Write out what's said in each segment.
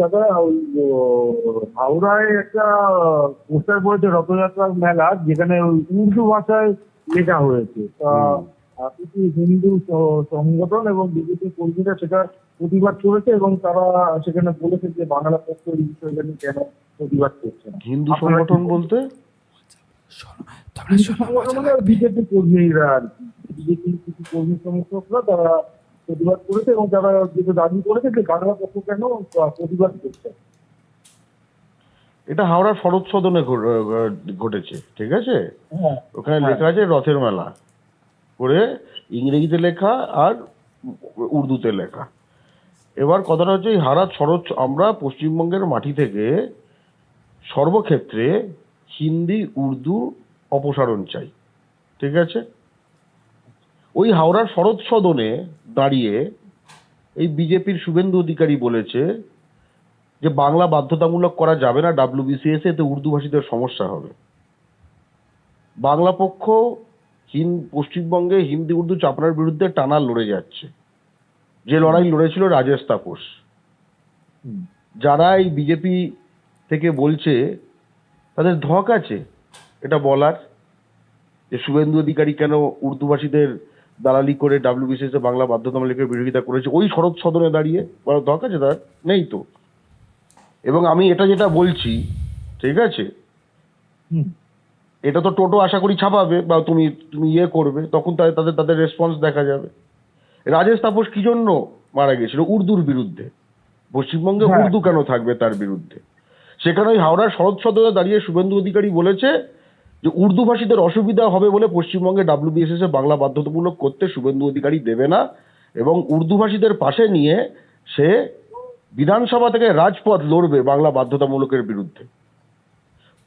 দাদা ওই হাওড়ায় একটা পোস্টার পড়েছে রথযাত্রার মেলা যেখানে ওই উর্দু ভাষায় লেখা হয়েছে। তা কিছু হিন্দু সংগঠন এবং বিজেপি কর্মীরা সেটা প্রতিবাদ করেছে এবং তারা সেখানে বলেছে যে বাংলা পক্ষ এই বিষয়টা নিয়ে কেন প্রতিবাদ করছে না। হিন্দু সংগঠন বলতে? সংগঠন বিজেপি কর্মীরা আর কি। বিজেপি কিছু কর্মী সমর্থকরা তারা প্রতিবাদ করেছে এবং তারা যেটা দাবি করেছে যে বাংলা পক্ষ কেন প্রতিবাদ করছে। এটা হাওড়া শরৎ সদনে ঘটেছে ঠিক আছে? হ্যাঁ। ওখানে। লেখা আছে রথের মেলা করে ইংরেজিতে লেখা আর উর্দুতে লেখা। এবার কথাটা হচ্ছে এই হারাত শরৎ আমরা পশ্চিমবঙ্গের মাটি থেকে সর্বক্ষেত্রে হিন্দি উর্দু অপসারণ চাই ঠিক আছে? ওই হাওড়ার শরৎ সদনে দাঁড়িয়ে এই বিজেপির শুভেন্দু অধিকারী বলেছে যে বাংলা বাধ্যতামূলক করা যাবে না ডাব্লিউবিসিএস এতে উর্দু ভাষীদের সমস্যা হবে। বাংলা পক্ষ হিন পশ্চিমবঙ্গে হিন্দি উর্দু চাপনার বিরুদ্ধে টানা লড়ে যাচ্ছে। যে লড়াই লড়েছিল রাজেশ তাপস। যারা এই বিজেপি থেকে বলছে তাদের ধক আছে এটা বলার। যে শুভেন্দু অধিকারী কেন উর্দুভাষীদের দালালি করে ডাব্লিউবিসিএস বাংলা বাধ্যতামূলকের বিরোধিতা করেছে। ওই শরৎ সদনে দাঁড়িয়ে বলার ধক আছে তার নেই তো। এবং আমি এটা যেটা বলছি ঠিক আছে? এটা তো টোটো আশা করি ছাপাবে বা তুমি তুমি ইয়ে করবে তখন তাদের তাদের তাদের রেসপন্স দেখা যাবে। রাজেশ তাপস কি জন্য মারা গেছিল? উর্দুর বিরুদ্ধে। পশ্চিমবঙ্গে হ্যাঁ। উর্দু কেন থাকবে তার বিরুদ্ধে? সেখানে ওই হাওড়ার শরৎ সদনে দাঁড়িয়ে শুভেন্দু অধিকারী বলেছে যে উর্দু ভাষীদের অসুবিধা হবে বলে পশ্চিমবঙ্গে ডাব্লিউবিএসএস এ বাংলা বাধ্যতামূলক করতে শুভেন্দু অধিকারী দেবে না এবং উর্দু ভাষীদের পাশে নিয়ে সে বিধানসভা থেকে রাজপথ লড়বে বাংলা বাধ্যতামূলকের বিরুদ্ধে।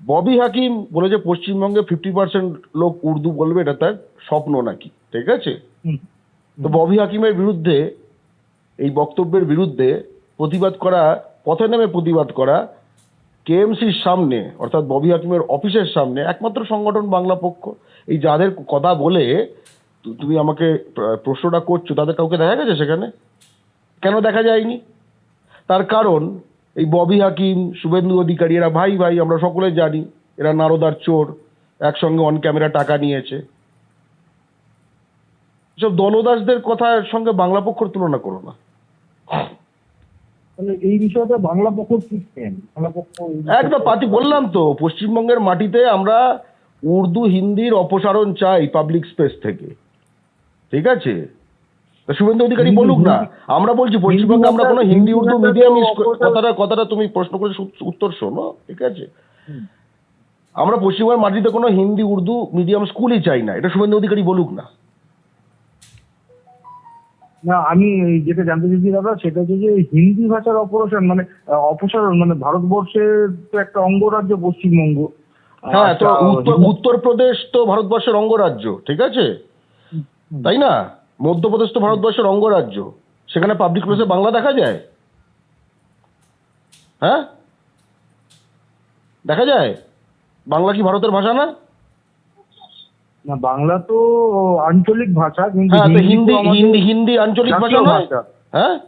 ববি হাকিম বলে যে পশ্চিমবঙ্গে ফিফটি পার্সেন্ট লোক উর্দু বলবে এটা তার স্বপ্ন নাকি? ঠিক আছে? তো ববি হাকিমের বিরুদ্ধে এই বক্তব্যের বিরুদ্ধে প্রতিবাদ করা পথে নেমে প্রতিবাদ করা কেএমসির সামনে, অর্থাৎ ববি হাকিমের অফিসের সামনে, একমাত্র সংগঠন বাংলা পক্ষ, এই যাদের কথা বলে তুমি আমাকে প্রশ্নটা করছ, তাদের কাউকে দেখা গেছে সেখানে? কেন দেখা যায়নি? তার কারণ, এই ববি হাকিম, শুভেন্দু অধিকারী, এরা ভাই ভাই, আমরা সকলে জানি, এরা নারদার চোর, একসঙ্গে অন ক্যামেরা টাকা নিয়েছে। সব দলদাসদের কথার সঙ্গে বাংলা পক্ষর তুলনা করো না। তাহলে এই বিষয়টা বাংলা পক্ষ শিখছেন বাংলা পক্ষ একদম পাতি বললাম তো পশ্চিমবঙ্গের মাটিতে আমরা উর্দু হিন্দির অপসারণ চাই পাবলিক স্পেস থেকে। ঠিক আছে? শুভেন্দু অধিকারী বলুক না। আমরা বলছি পশ্চিমবঙ্গে আমরা কোনো হিন্দি হিন্দি উর্দু মিডিয়াম কথাটা কথাটা তুমি প্রশ্ন করে উত্তর শোনো ঠিক আছে? আমরা পশ্চিমবঙ্গের মাটিতে কোনো হিন্দি উর্দু মিডিয়াম স্কুলই চাই না। এটা শুভেন্দু অধিকারী বলুক না। না আমি যেটা জানতে চাইছি দাদা সেটা হচ্ছে যে হিন্দি ভাষার অপসারণ মানে অপসারণ মানে ভারতবর্ষের তো একটা অঙ্গরাজ্য পশ্চিমবঙ্গ। হ্যাঁ তো আচ্ছা, হিন্দি- উত্তরপ্রদেশ তো ভারতবর্ষের অঙ্গরাজ্য ঠিক আছে? তাই না? মধ্যপ্রদেশ তো ভারতবর্ষের অঙ্গরাজ্য সেখানে পাবলিক প্লেসে বাংলা দেখা যায়? হ্যাঁ? দেখা যায়? বাংলা কি ভারতের ভাষা না? না বাংলা তো আঞ্চলিক ভাষা কিন্তু হ্যাঁ হিন্দি হিন্দি আঞ্চলিক ভাষা নয়? হ্যাঁ?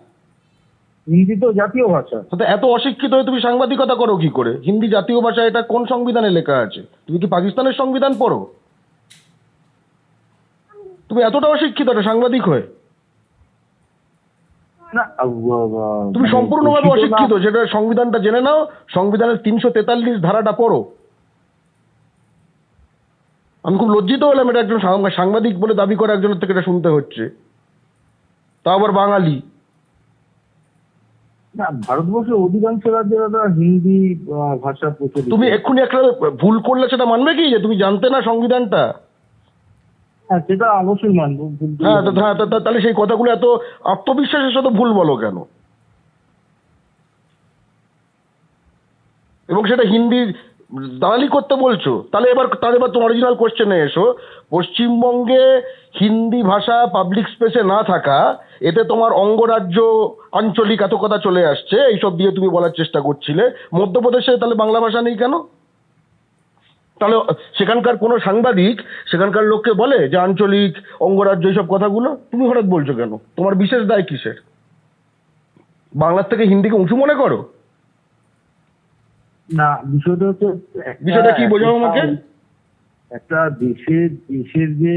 হিন্দি তো জাতীয় ভাষা। তো এত অশিক্ষিত হয়ে তুমি সাংবাদিকতা করো কি করে? হিন্দি জাতীয় ভাষা এটা কোন সংবিধানে লেখা আছে? তুমি কি পাকিস্তানের সংবিধান পড়ো? তুমি এতটা অশিক্ষিত একটা সাংবাদিক হয়ে? তুমি মানে সম্পূর্ণভাবে অশিক্ষিত সেটা সংবিধানটা জেনে নাও। সংবিধানের তিনশো তেতাল্লিশ ধারাটা পড়ো। আমি খুব লজ্জিত হলাম এটা একজন সাংবাদিক বলে দাবি করে একজনের থেকে এটা শুনতে হচ্ছে। তা আবার বাঙালি। না ভারতবর্ষের অধিকাংশ রাজ্যে দাদা হিন্দি ভাষা প্রচলিত। তুমি এক্ষুনি একটা ভুল করলে সেটা মানবে কি? যে তুমি জানতে না সংবিধানটা? হ্যাঁ সেটা অবশ্যই মানবো হ্যাঁ হ্যাঁ তাহলে সেই কথাগুলো এত আত্মবিশ্বাসের সাথে ভুল বলো কেন? এবং সেটা হিন্দি দালালি করতে বলছো? তাহলে এবার তাহলে এবার তোমার অরিজিনাল কোশ্চেনে এসো। পশ্চিমবঙ্গে হিন্দি ভাষা পাবলিক স্পেসে না থাকা, এতে তোমার অঙ্গরাজ্য আঞ্চলিক এত কথা চলে আসছে, এইসব দিয়ে তুমি বলার চেষ্টা করছিলে। মধ্যপ্রদেশে তাহলে বাংলা ভাষা নেই কেন? তাহলে সেখানকার কোনো সাংবাদিক, সেখানকার লোককে বলে যে আঞ্চলিক, অঙ্গরাজ্য, এইসব কথাগুলো? তুমি হঠাৎ বলছো কেন? তোমার বিশেষ দায় কিসের? বাংলার থেকে হিন্দিকে উঁচু মনে করো? না বিষয়টা হচ্ছে বিষয়টা কি বোঝাও আমাকে? একটা দেশের দেশের যে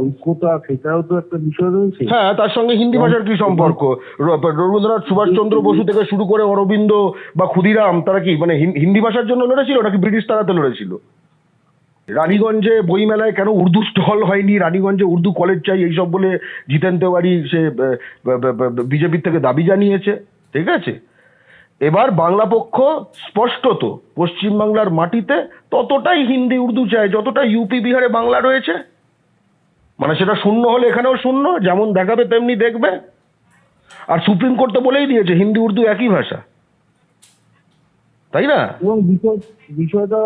ঐক্যতা সেটাও তো একটা বিষয় রয়েছে। হ্যাঁ তার সঙ্গে হিন্দি ভাষার কি সম্পর্ক? রবীন্দ্রনাথ সুভাষচন্দ্র বসু থেকে শুরু করে অরবিন্দ বা ক্ষুদিরাম তারা কি মানে হিন্দি ভাষার জন্য লড়েছিল নাকি ব্রিটিশ তারাতে লড়েছিল? রানীগঞ্জে বইমেলায় কেন উর্দু স্টল হয়নি? রানীগঞ্জে উর্দু কলেজ চাই এইসব বলে জিতেন তেওয়ারি সে বিজেপির থেকে দাবি জানিয়েছে। ঠিক আছে? এবার বাংলা পক্ষ স্পষ্টত পশ্চিমবাংলার মাটিতে ততটাই হিন্দি উর্দু চায় যতটা ইউপি বিহারে বাংলা রয়েছে। মানে সেটা শূন্য হলে এখানেও শূন্য যেমন দেখাবে তেমনি দেখবে। আর সুপ্রিম কোর্ট তো বলেই দিয়েছে হিন্দি উর্দু একই ভাষা। তাই না? এবং বিষয় বিষয়টা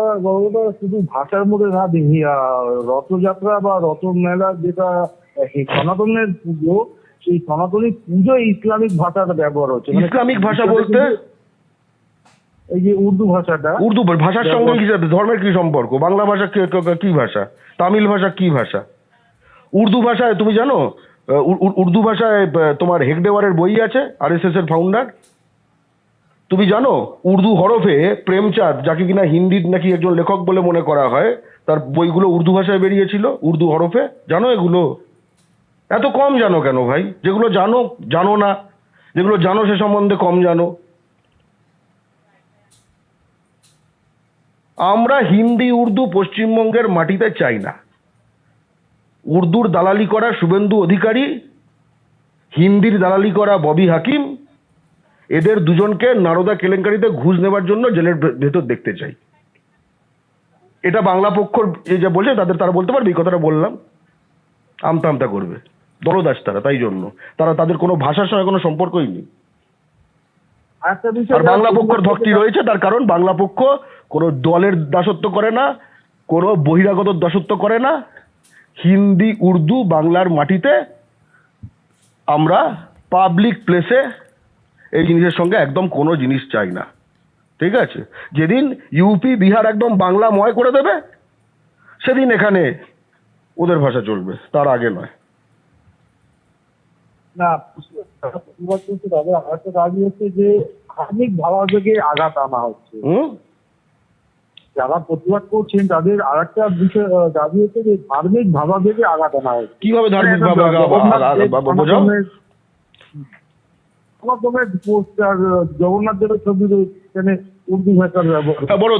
শুধু ভাষার মধ্যে না দেখি রথযাত্রা বা রথ মেলা যেটা সনাতনের পুজো সেই সনাতনী পুজো ইসলামিক ভাষাটা ব্যবহার হচ্ছে। মানে ইসলামিক ভাষা বলতে এই যে উর্দু ভাষাটা উর্দু ভাষার সঙ্গে কি ধর্মের কি সম্পর্ক? বাংলা ভাষা কি- ভাষা? তামিল ভাষা কি ভাষা? উর্দু ভাষায় তুমি জানো উর্দু ভাষায় তোমার হেগডেওয়ারের বই আছে আরএসএস এর ফাউন্ডার তুমি জানো উর্দু হরফে প্রেমচাঁদ যাকে কিনা হিন্দির নাকি একজন লেখক বলে মনে করা হয় তার বইগুলো উর্দু ভাষায় বেরিয়েছিল উর্দু হরফে। জানো এগুলো? এত কম জানো কেন ভাই? যেগুলো জানো জানো না। যেগুলো জানো সে সম্বন্ধে কম জানো। আমরা হিন্দি উর্দু পশ্চিমবঙ্গের মাটিতে চাই না। উর্দুর দালালি করা শুভেন্দু অধিকারী হিন্দির দালালি করা ববি হাকিম এদের দুজনকে নারদা কেলেঙ্কারিতে ঘুষ নেবার জন্য জেলের ভেতর দেখতে চাই। এটা বাংলা পক্ষর এই যে বলছে তাদের তারা বলতে পারবে এই কথাটা বললাম। আমতা আমতা করবে। দলদাস তারা তাই জন্য। তারা তাদের কোনো ভাষার সঙ্গে কোনো সম্পর্কই নেই। আর বাংলা পক্ষর ভক্তি রয়েছে তার কারণ বাংলা পক্ষ কোনো দলের দাসত্ব করে না কোনো বহিরাগত দাসত্ব করে না। হিন্দি উর্দু বাংলার মাটিতে আমরা পাবলিক প্লেসে এই জিনিসের সঙ্গে একদম কোনো জিনিস চাই না। ঠিক আছে? যেদিন ইউপি বিহার একদম বাংলা ময় করে দেবে সেদিন এখানে ওদের ভাষা চলবে তার আগে নয়। না তাদের আরেকটা দাবি হচ্ছে যে ধার্মিক ভাবাবেগে আঘাত আনা হচ্ছে। হুম? যারা প্রতিবাদ করছেন তাদের আরেকটা বিষয় আহ, দাবি হচ্ছে যে ধার্মিক ভাবাবেগে আঘাত আনা হচ্ছে কীভাবে ধার্মিক জগন্নাথ পোস্টার দেবের ছবি উর্দু ভাষার ব্যবহার। হ্যাঁ বলো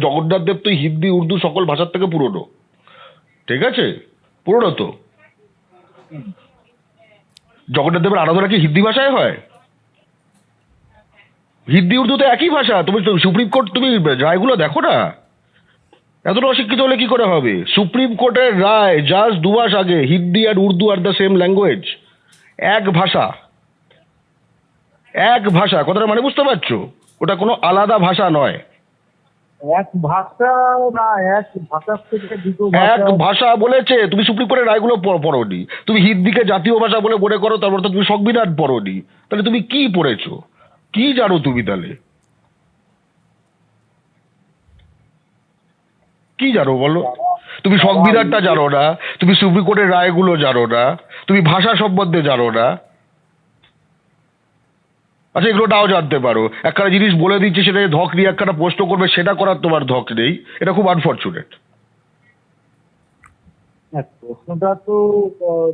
জগন্নাথ দেব তো হিন্দি উর্দু সকল ভাষার থেকে পুরনো। ঠিক আছে? পুরনো তো। জগন্নাথ দেবের আরাধনা কি হিন্দি ভাষায় হয়? হিন্দি উর্দু তো একই ভাষা। তুমি তো সুপ্রিম কোর্ট তুমি রায়গুলো দেখো না? এতটা অশিক্ষিত হলে কি করে হবে? সুপ্রিম কোর্টের রায় জাস্ট দু মাস আগে হিন্দি আর উর্দু আর দ্য সেম ল্যাঙ্গুয়েজ এক ভাষা। এক ভাষা। কথাটা মানে বুঝতে পারছ? ওটা কোনো আলাদা ভাষা নয়। এক ভাষা না এক ভাষার থেকে দুটো এক ভাষা ভাষা বলেছে তুমি সুপ্রিম কোর্টের রায়গুলো পড়োনি। তুমি হিন্দিকে জাতীয় ভাষা বলে মনে করো তারপর তো তুমি সংবিধান পড়োনি। তাহলে তুমি কি পড়েছো? কি জানো তুমি তাহলে? কি জানো বলো? তুমি সংবিধানটা জানো না, তুমি সুপ্রিম কোর্টের রায়গুলো জানো না, তুমি ভাষা সম্বন্ধে জানো না। আচ্ছা এগুলো নাও জানতে পারো। একখানা জিনিস বলে দিচ্ছে সেটা ধক নিয়ে একখানা প্রশ্ন করবে, সেটা করার তোমার ধক নেই। এটা খুব আনফর্চুনেট হ্যাঁ, প্রশ্নটা তো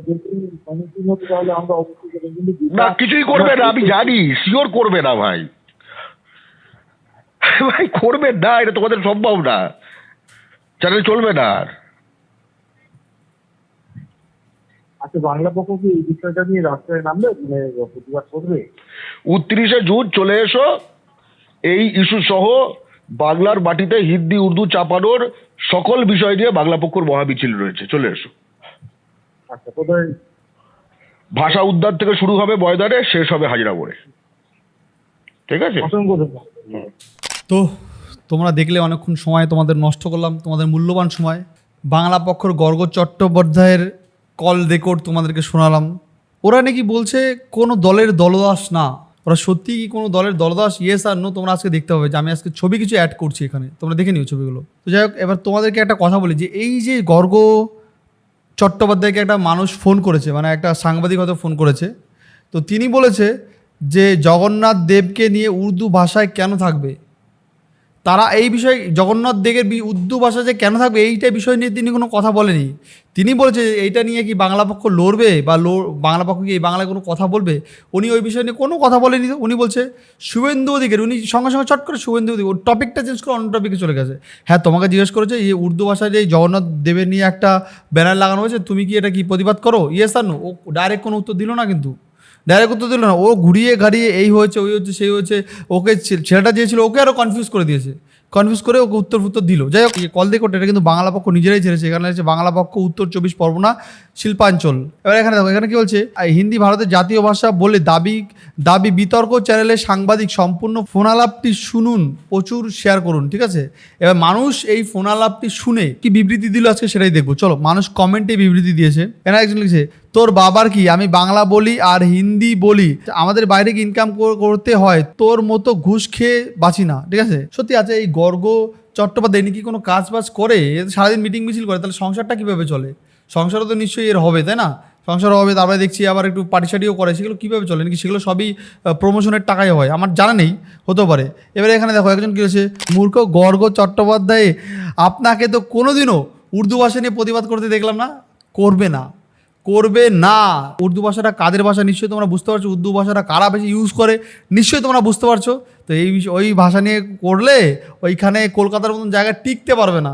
যদি সম্মুখীন হতে তাহলে আমরা অবশ্যই করব। কিন্তু না কিছুই করবে না আমি জানি শিওর করবে না ভাই। ভাই করবে না এটা তোমাদের সম্ভব না। চ্যানেল চলবে না আর। আচ্ছা বাংলা পক্ষ কি এই বিষয়টা নিয়ে রাস্তায় নামবে? মানে প্রতিবাদ করবে? উনত্রিশে জুন চলে এসো এই ইস্যু সহ বাংলার মাটিতে হিন্দি উর্দু চাপানোর সকল বিষয় নিয়ে বাংলা পক্ষর মহামিছিল রয়েছে। চলে এসো। আচ্ছা কোথায়? ভাষা উদ্যান থেকে শুরু হবে ময়দানে শেষ হবে হাজিরাপুরে ঠিক আছে? তো তোমরা দেখলে অনেকক্ষণ সময় তোমাদের নষ্ট করলাম তোমাদের মূল্যবান সময়। বাংলা পক্ষর গর্গ চট্টোপাধ্যায়ের কল রেকর্ড তোমাদেরকে শোনালাম। ওরা নাকি বলছে কোনো দলের দলদাস না। ওরা সত্যি কি কোনো দলের দলদাস? ইয়েস আর নো তোমরা আজকে দেখতে হবে যে আমি আজকে ছবি কিছু অ্যাড করছি এখানে। তোমরা দেখে নিও ছবিগুলো। তো যাই হোক, এবার তোমাদেরকে একটা কথা বলি যে এই যে গর্গ চট্টোপাধ্যায়কে একটা মানুষ ফোন করেছে মানে একটা সাংবাদিক হয়তো ফোন করেছে, তো তিনি বলেছে যে জগন্নাথ দেবকে নিয়ে উর্দু ভাষায় কেন থাকবে? তারা এই বিষয়ে জগন্নাথ দেবের উর্দু ভাষা যে কেন থাকবে এইটা বিষয় নিয়ে তিনি কোনো কথা বলেনি। তিনি বলেছে এইটা নিয়ে কি বাংলা পক্ষ লড়বে বা বাংলা পক্ষ কি এই বাংলায় কোনো কথা বলবে? উনি ওই বিষয় নিয়ে কোনো কথা বলেনি। উনি বলছে, শুভেন্দু অধিকারী উনি সঙ্গে সঙ্গে চট করে শুভেন্দু অধিকারী, ওর টপিকটা চেঞ্জ করে অন্য টপিকে চলে গেছে। হ্যাঁ তোমাকে জিজ্ঞেস করেছে, এই উর্দু ভাষায় যে জগন্নাথ দেবের নিয়ে একটা ব্যানার লাগানো হয়েছে, তুমি কি এটা কি প্রতিবাদ করো? ইয়েস আর ও ডাইরেক্ট কোনো উত্তর দিল না কিন্তু। ডাইরেক্ট উত্তর দিল না। ও ঘুরিয়ে ঘাড়িয়ে এই হয়েছে, ওই হচ্ছে সেই হয়েছে, ওকে ছেলেটা চেয়েছিল, ওকে আরও কনফিউজ করে দিয়েছে। কনফিউজ করে ওকে উত্তর ফুত্তর দিল। যাই হোক কল দিয়ে এটা কিন্তু বাংলা পক্ষ নিজেরাই ছেড়েছে। এখানে হচ্ছে বাংলা পক্ষ, উত্তর চব্বিশ পরগনা, শিল্পাঞ্চল। এবার এখানে দেখো, এখানে কি বলছে? হিন্দি ভারতের জাতীয় ভাষা বলে দাবি দাবি বিতর্ক চ্যানেলে সাংবাদিক সম্পূর্ণ ফোনালাপটি শুনুন, প্রচুর শেয়ার করুন, ঠিক আছে? এবার মানুষ এই ফোনালাপটি শুনে কি বিবৃতি দিল আজকে সেটাই দেখব। চলো, মানুষ কমেন্টে বিবৃতি দিয়েছে। এখানে একজন লিখছে, তোর বাবার কি? আমি বাংলা বলি আর হিন্দি বলি। আমাদের বাইরে কি ইনকাম করতে হয়? তোর মতো ঘুষ খেয়ে বাঁচি না। ঠিক আছে? সত্যি আছে, এই গর্গ চট্টোপাধ্যায়, ইনি কি কোনো কাজ বাজ করে সারাদিন মিটিং মিছিল করে, তাহলে সংসারটা কীভাবে চলে? সংসারও তো নিশ্চয়ই এর হবে, তাই না? সংসার হবে, তারপরে দেখছি আবার একটু পার্টি সাটিও করে, সেগুলো কীভাবে চলে? নাকি সেগুলো সবই প্রমোশনের টাকায় হয়? আমার জানা নেই হতে পারে। এবারে এখানে দেখো, একজন কী হয়েছে মূর্খ গর্গ চট্টোপাধ্যায়, আপনাকে তো কোনোদিনও উর্দু ভাষা নিয়ে প্রতিবাদ করতে দেখলাম না, করবে না। করবে না। উর্দু ভাষাটা কাদের ভাষা? নিশ্চয়ই তোমরা বুঝতে পারছ উর্দু ভাষাটা কারা বেশি ইউজ করে। নিশ্চয়ই তোমরা বুঝতে পারছ। তো এই ওই ভাষা নিয়ে করলে ওইখানে কলকাতার মতন জায়গায় টিকতে পারবে না।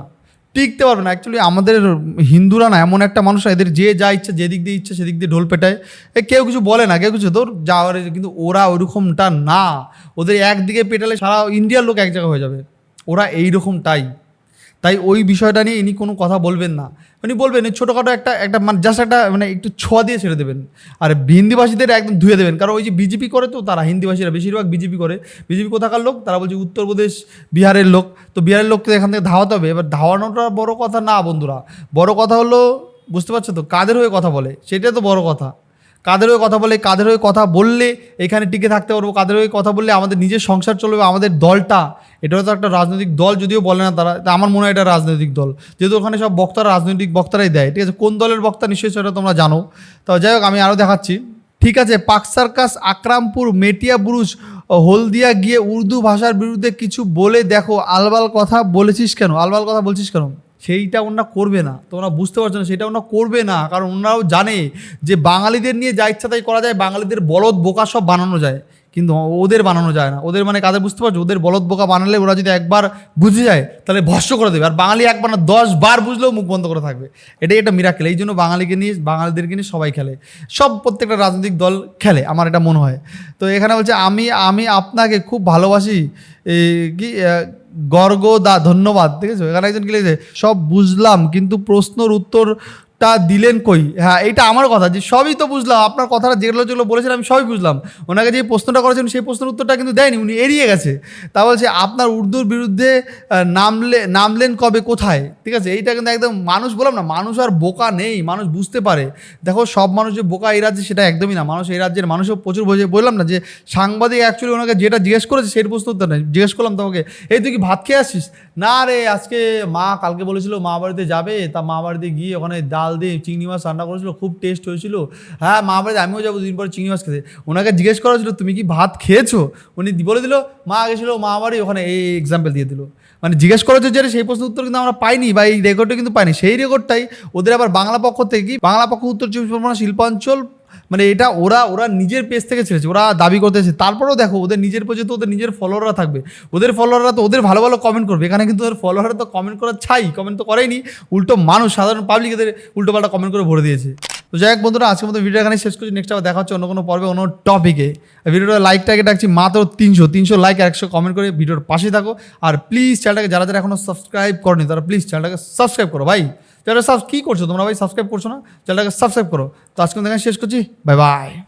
টিকতে পারবে না। অ্যাকচুয়ালি আমাদের হিন্দুরা না, এমন একটা মানুষ এদের যে যা ইচ্ছা, যেদিক দিয়ে ইচ্ছা, সেদিক দিয়ে ঢোল পেটায়। এ কেউ কিছু বলে না, কেউ কিছু। তোর যাওয়ার কিন্তু ওরা ওইরকমটা না। ওদের একদিকে পেটালে সারা ইন্ডিয়ার লোক এক জায়গায় হয়ে যাবে। ওরা এইরকমটাই। তাই ওই বিষয়টা নিয়ে ইনি কোনো কথা বলবেন না। উনি বলবেন ছোটোখাটো একটা একটা মানে জাস্ট একটা মানে একটু ছোঁয়া দিয়ে ছেড়ে দেবেন। আর হিন্দিভাষীদের একদম ধুয়ে দেবেন। কারণ ওই যে বিজেপি করে তো, তারা হিন্দিভাষীরা বেশিরভাগ বিজেপি করে। বিজেপি কোথাকার লোক? তারা বলছে উত্তরপ্রদেশ বিহারের লোক। তো বিহারের লোককে এখান থেকে ধাওয়াতে হবে। এবার ধাওয়ানোটা বড় কথা না বন্ধুরা। বড় কথা হলো, বুঝতে পারছ তো? কাদের হয়ে কথা বলে? সেটাই তো বড় কথা। কাদের হয়ে কথা বলে কাদের হয়ে কথা বললে এখানে টিকে থাকতে পারব কাদের হয়ে কথা বললে আমাদের নিজের সংসার চলবে, আমাদের দলটা। এটাও তো একটা রাজনৈতিক দল, যদিও বলে না তারা, তা আমার মনে হয় এটা রাজনৈতিক দল। যেহেতু ওখানে সব বক্তারা রাজনৈতিক বক্তারাই দেয়, ঠিক আছে? কোন দলের বক্তা নিশ্চয়ই সেটা তোমরা জানো। তো যাই হোক, আমি আরও দেখাচ্ছি। ঠিক আছে, পাক সার্কাস, আকরামপুর, মেটিয়া বুরুজ, হলদিয়া গিয়ে উর্দু ভাষার বিরুদ্ধে কিছু বলে দেখো। আলবাল কথা বলেছিস কেন? আলবাল কথা বলছিস কেন? সেইটা ওনারা করবে না। তোমরা বুঝতে পারছ না, সেটা ওনারা করবে না। কারণ ওনারাও জানে যে বাঙালিদের নিয়ে যা ইচ্ছা তাই করা যায়, বাঙালিদের বলদ বোকা সব বানানো যায়। কিন্তু ওদের বানানো যায় না। ওদের মানে কাদের বুঝতে পারছ? ওদের বলদ বোকা বানালে ওরা যদি একবার বুঝে যায়, তাহলে ভস্য করে দেবে। আর বাঙালি একবার না, দশ বার বুঝলেও মুখ বন্ধ করে থাকবে। এটাই একটা মিরাকেল এই জন্য বাঙালিকে নিয়ে, বাঙালিদেরকে নিয়ে সবাই খেলে। সব প্রত্যেকটা রাজনৈতিক দল খেলে, আমার এটা মনে হয়। তো এখানে বলছে, আমি আমি আপনাকে খুব ভালোবাসি। কি গর্গ দা ধন্যবাদ। ঠিক আছে এখানে একজন কি লিখেছে, সব বুঝলাম, কিন্তু প্রশ্নর উত্তরটা দিলেন কই? হ্যাঁ এইটা আমার কথা, যে সবই তো বুঝলাম, আপনার কথাটা যেগুলো যেগুলো বলেছেন আমি সবই বুঝলাম। ওনাকে যে প্রশ্নটা করেছেন সেই প্রশ্নের উত্তরটা কিন্তু দেয়নি, উনি এড়িয়ে গেছে। তা বলছে, আপনার উর্দুর বিরুদ্ধে নামলে, নামলেন কবে, কোথায়? ঠিক আছে, এইটা কিন্তু একদম মানুষ, বললাম না, মানুষ আর বোকা নেই, মানুষ বুঝতে পারে। দেখো, সব মানুষ যে বোকা এই রাজ্যে, সেটা একদমই না। মানুষ এই রাজ্যের মানুষও প্রচুর বোঝে। বললাম না যে সাংবাদিক অ্যাকচুয়ালি ওনাকে যেটা জিজ্ঞেস করেছে, সেই প্রশ্ন উত্তর নেই। জিজ্ঞেস করলাম তোমাকে, এই তুই কি ভাত খেয়ে আসছিস? না রে, আজকে মা কালকে বলেছিল মা বাড়িতে যাবে, তা মা বাড়িতে গিয়ে ওখানে ডাল দিয়ে চিংড়ি মাছ রান্না করেছিল, খুব টেস্ট হয়েছিল। হ্যাঁ মা বাড়িতে আমিও যাব দুদিন পরে চিংড়ি মাছ খেতে। ওনাকে জিজ্ঞেস করা হয়েছিল, তুমি কি ভাত খেয়েছো? উনি বলে দিল, মা গেছিল মা বাড়ি ওখানে এই এক্সাম্পল দিয়ে দিল। মানে জিজ্ঞেস করেছে যে সেই প্রশ্নের উত্তর কিন্তু আমরা পাইনি বা এই রেকর্ডটা কিন্তু পাইনি। সেই রেকর্ডটাই ওদের আবার বাংলা পক্ষ থেকে কি? বাংলা পক্ষ উত্তর চব্বিশ পরগনা শিল্পাঞ্চল মানে এটা ওরা ওরা নিজের পেজ থেকে ছেড়েছে, ওরা দাবি করতেছে। তারপরেও দেখো, ওদের নিজের পেজে তো ওদের নিজের ফলোয়াররা থাকবে। ওদের ফলোয়াররা তো ওদের ভালো ভালো কমেন্ট করবে। এখানে কিন্তু ওদের ফলোয়াররা তো কমেন্ট করার ছাই কমেন্ট তো করেনি উল্টো মানুষ, সাধারণ পাবলিক এদের উল্টো পাল্টা কমেন্ট করে ভরে দিয়েছে। তো যাই হোক বন্ধুরা, আজকের মতো ভিডিও এখানে শেষ করছি। নেক্সট আবার দেখা হচ্ছে অন্য কোনো পর্বে, অন্য টপিকে ভিডিওটা লাইক লাইকটাকে ডাকছি মাত্র তিনশো তিনশো লাইক একশো কমেন্ট করে ভিডিওর পাশে থাকো। আর প্লিজ চ্যানেলটাকে যারা যারা এখনও সাবস্ক্রাইব করনি, তারা প্লিজ চ্যানেলটাকে সাবস্ক্রাইব করো, ভাই। চ্যানেলটা সাবস্ক্রাইব কী করছ তোমরা ভাই? সাবস্ক্রাইব করছ না? চ্যানেলটাকে সাবস্ক্রাইব করো। তো আজকে এখানে শেষ করছি। Bye bye.